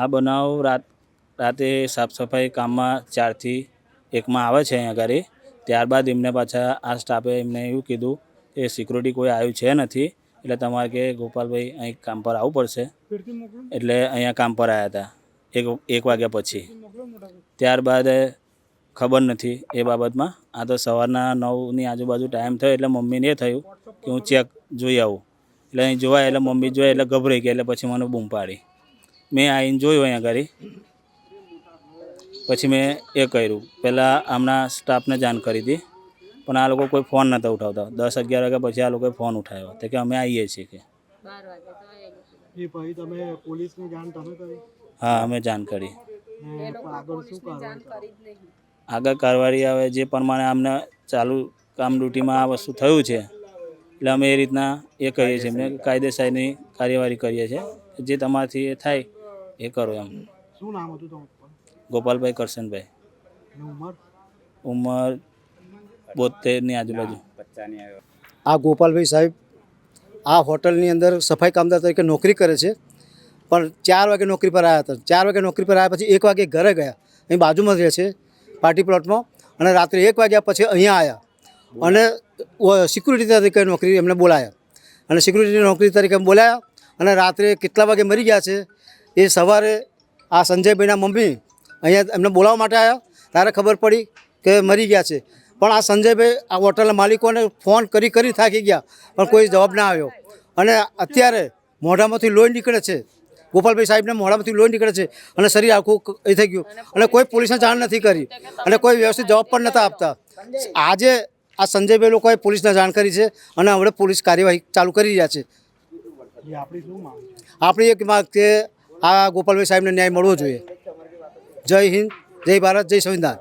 આ બનાવ રાત રાતે સાફ સફાઈ કામમાં ચારથી એકમાં આવે છે અહીંયા આગળ ત્યારબાદ એમને પાછા આ સ્ટાફે એમને એવું કીધું કે સિક્યુરિટી કોઈ આવ્યું છે નથી, એટલે તમારે કે ગોપાલભાઈ અહીં કામ પર આવવું પડશે. એટલે અહીંયા કામ પર આવ્યા હતા, એક એક વાગ્યા પછી. ત્યારબાદ ખબર નથી એ બાબતમાં. આ તો સવારના નવની આજુબાજુ ટાઈમ થયો, એટલે મમ્મીને એ થયું કે હું ચેક જોઈ આવું. એટલે અહીં જોવાય, એટલે મમ્મી જોઈએ એટલે ગભરાઈ ગઈ એટલે પછી મને બૂમ પાડી. મેં આવીને જોયું અહીંયા ઘરે. પછી મેં એ કર્યું. પહેલાં આમના સ્ટાફને જાણ કરી હતી. પણ આ લોકો કોઈ ફોન નહોતા ઉઠાવતા. દસ અગિયાર વાગ્યા પછી આ લોકોએ ફોન ઉઠાવ્યો. તો કે અમે આવીએ છીએ કે. એ પછી તમે પોલીસની જાણ તમે કરી? હા અમે જાણ કરી. આગળ શું આગળ કારવારી આવે જે પ્રમાણે અમને ચાલુ કામ ડ્યુટીમાં આ વસ્તુ થયું છે. એટલે અમે એ રીતના એ કરીએ છીએ. એમને કાયદેસરની કાર્યવાહી કરીએ છીએ. જે તમારાથી એ થાય એ કરો એમ. શું નામ હતું તમારું ગોપાલભાઈ કરશનભાઈ. ઉંમર? ઉંમર બોતેરની આજુબાજુ. આ ગોપાલભાઈ સાહેબ આ હોટલની અંદર સફાઈ કામદાર તરીકે નોકરી કરે છે. પણ ચાર વાગે નોકરી પર આવ્યા હતા. ચાર વાગે નોકરી પર આવ્યા પછી એક વાગે ઘરે ગયા. અહીં બાજુમાં રહે છે પાર્ટી પ્લોટમાં. અને રાત્રે એક વાગ્યા પછી અહીંયા આવ્યા અને સિક્યુરિટી તરીકે નોકરી એમને બોલાયા. અને સિક્યુરિટી નોકરી તરીકે બોલાયા. અને રાત્રે કેટલા વાગે મરી ગયા છે? એ સવારે આ સંજયભાઈના મમ્મી અહીંયા એમને બોલાવવા માટે આવ્યા. ત્યારે ખબર પડી કે મરી ગયા છે. પણ આ સંજયભાઈ આ હોટલના માલિકોને ફોન કરી કરી થાકી ગયા પણ કોઈ જવાબ ના આવ્યો. અને અત્યારે મોઢામાંથી લોહી નીકળે છે. ગોપાલભાઈ સાહેબને મોઢામાંથી લોહી નીકળે છે અને શરીર આખું એ થઈ ગયું. અને કોઈ પોલીસને જાણ નથી કરી. અને કોઈ વ્યવસ્થિત જવાબ પણ નહોતા આપતા. આજે આ સંજયભાઈ લોકોએ પોલીસને જાણ કરી છે અને હવે પોલીસ કાર્યવાહી ચાલુ કરી રહ્યા છે. આપણી એક માગ કે આ ગોપાલભાઈ સાહેબને ન્યાય મળવો જોઈએ. જય હિન્દ જય ભારત જય સંવિધાન.